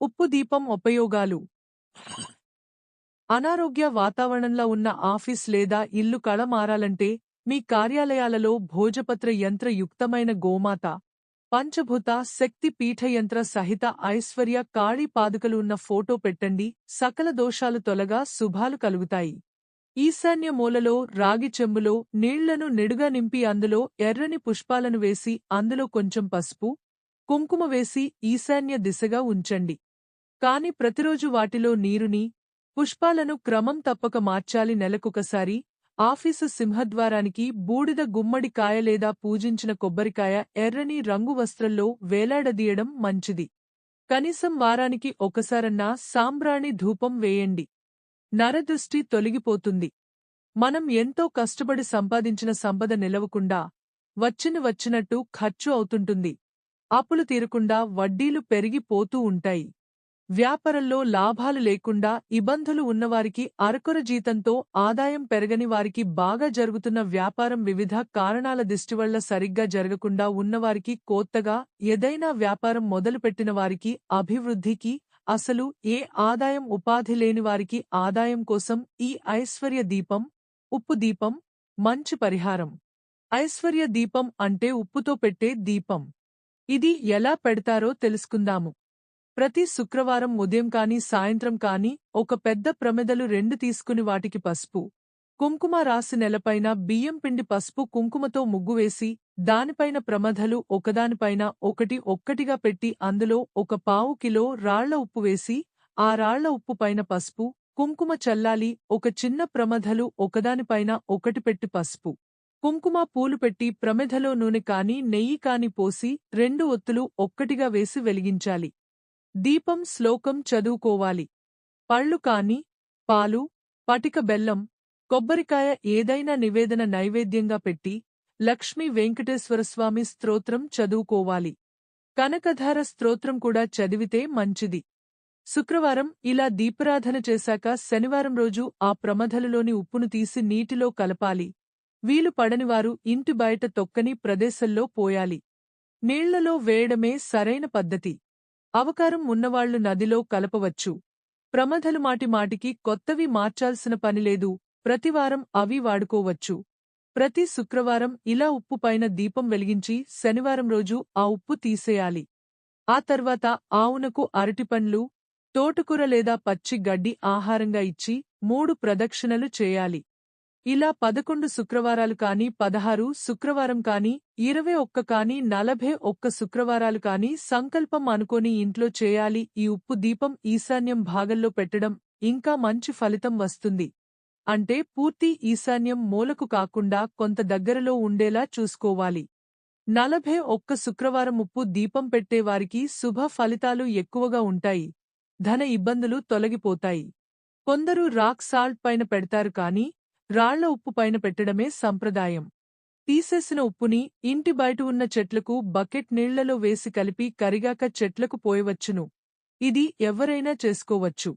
ఉప్పు దీపం ఉపయోగాలు. అనారోగ్య వాతావరణంలో ఉన్న ఆఫీస్ లేదా ఇల్లు కళ మారాలంటే మీ కార్యాలయాలలో భోజపత్ర యంత్ర యుక్తమైన గోమాత పంచభూత శక్తి పీఠయంత్ర సహిత ఐశ్వర్య కాళీ పాదుకలు ఉన్న ఫోటో పెట్టండి. సకల దోషాలు తొలగా శుభాలు కలుగుతాయి. ఈశాన్య మూలలో రాగి చెంబులో నీళ్ళను నిడుగా నింపి అందులో ఎర్రని పుష్పాలను వేసి అందులో కొంచెం పసుపు కుంకుమ వేసి ఈశాన్య దిశగా ఉంచండి. కాని ప్రతిరోజు వాటిలో నీరుని పుష్పాలను క్రమం తప్పక మార్చాలి నెలకొకసారి. ఆఫీసు సింహద్వారానికి బూడిద గుమ్మడికాయ లేదా పూజించిన కొబ్బరికాయ ఎర్రని రంగు వస్త్రంలో వేలాడదీయడం మంచిది. కనీసం వారానికి ఒకసారన్నా సాంబ్రాణి ధూపం వేయండి. నరదృష్టి తొలగిపోతుంది. మనం ఎంతో కష్టపడి సంపాదించిన సంపద నిలవకుండా వచ్చిన వచ్చినట్టు ఖర్చు అవుతుంటుంది. అప్పులు తీరకుండా వడ్డీలు పెరిగిపోతూ ఉంటాయి. వ్యాపారంలో లాభాలు లేకుండా ఇబ్బందులు ఉన్నవారికి అరకొర జీతంతో ఆదాయం పెరగని వారికి బాగా జరుగుతున్న వ్యాపారం వివిధ కారణాల దిష్టివల్ల సరిగ్గా జరగకుండా ఉన్నవారికి కొత్తగా ఏదైనా వ్యాపారం మొదలుపెట్టిన వారికి అభివృద్ధికి అసలు ఏ ఆదాయం ఉపాధి లేని వారికి ఆదాయం కోసం ఈ ఐశ్వర్య దీపం ఉప్పు దీపం మంచి పరిహారం. ఐశ్వర్య దీపం అంటే ఉప్పుతో పెట్టే దీపం. ఇది ఎలా పెడతారో తెలుసుకుందాము. ప్రతి శుక్రవారం ఉదయం కాని సాయంత్రం కాని ఒక పెద్ద ప్రమెదలు రెండు తీసుకుని వాటికి పసుపు కుంకుమ రాసి నెలపైన బియ్యం పిండి పసుపు కుంకుమతో ముగ్గు వేసి దానిపైన ప్రమధలు ఒకదానిపైన ఒకటి ఒక్కటిగా పెట్టి అందులో ఒక పావు కిలో రాళ్ళ ఉప్పు వేసి ఆ రాళ్ళ ఉప్పు పైన పసుపు కుంకుమ చల్లాలి ఒక చిన్న ప్రమధలు ఒకదానిపైన ఒకటి పెట్టి పసుపు కుంకుమ పూలు పెట్టి ప్రమిధలో నూనె కాని నెయ్యి కాని పోసి రెండు ఒత్తులు ఒక్కటిగా వేసి వెలిగించాలి. దీపం శ్లోకం చదువుకోవాలి. పళ్ళు కాని పాలు పటిక బెల్లం కొబ్బరికాయ ఏదైనా నివేదన నైవేద్యంగా పెట్టి లక్ష్మీ వెంకటేశ్వరస్వామి స్తోత్రం చదువుకోవాలి. కనకధార స్తోత్రం కూడా చదివితే మంచిది. శుక్రవారం ఇలా దీపారాధన చేశాక శనివారం రోజు ఆ ప్రమధలలోని ఉప్పును తీసి నీటిలో కలపాలి. వీలు పడనివారు ఇంటి బయట తొక్కని ప్రదేశంలో పోయాలి. నీళ్ళలో వేయడమే సరైన పద్ధతి. అవకారం ఉన్నవాళ్ళు నదిలో కలపవచ్చు. ప్రమధలు మాటి మాటికి కొత్తవి మార్చాల్సిన పనిలేదు ప్రతివారం అవి వాడుకోవచ్చు. ప్రతి శుక్రవారం ఇలా ఉప్పు పైన దీపం వెలిగించి శనివారం రోజు ఆ ఉప్పు తీసేయాలి. ఆ తర్వాత ఆవునకు అరటిపండ్లు తోటకూర లేదా పచ్చి గడ్డి ఆహారంగా ఇచ్చి మూడు ప్రదక్షిణలు చేయాలి. ఇలా పదకొండు శుక్రవారాలు కాని పదహారు శుక్రవారం కాని ఇరవై ఒక్క కాని నలభై ఒక్క శుక్రవారాలు కాని సంకల్పం అనుకోని ఇంట్లో చేయాలి. ఈ ఉప్పు దీపం ఈశాన్యం భాగంలో పెట్టడం ఇంకా మంచి ఫలితం వస్తుంది. అంటే పూర్తి ఈశాన్యం మూలకు కాకుండా కొంత దగ్గరలో ఉండేలా చూసుకోవాలి. నలభై ఒక్క శుక్రవారం ఉప్పు దీపం పెట్టేవారికి శుభ ఫలితాలు ఎక్కువగా ఉంటాయి. ధన ఇబ్బందులు తొలగిపోతాయి. కొందరు రాక్ సాల్ట్ పైన పెడతారు కాని రాళ్ళ ఉప్పు పైన పెట్టడమే సంప్రదాయం. తీసేసిన ఉప్పుని ఇంటి బయట ఉన్న చెట్లకు బకెట్ నీళ్ళలో వేసి కలిపి కరిగాక చెట్లకు పోయవచ్చును. ఇది ఎవరైనా చేసుకోవచ్చు.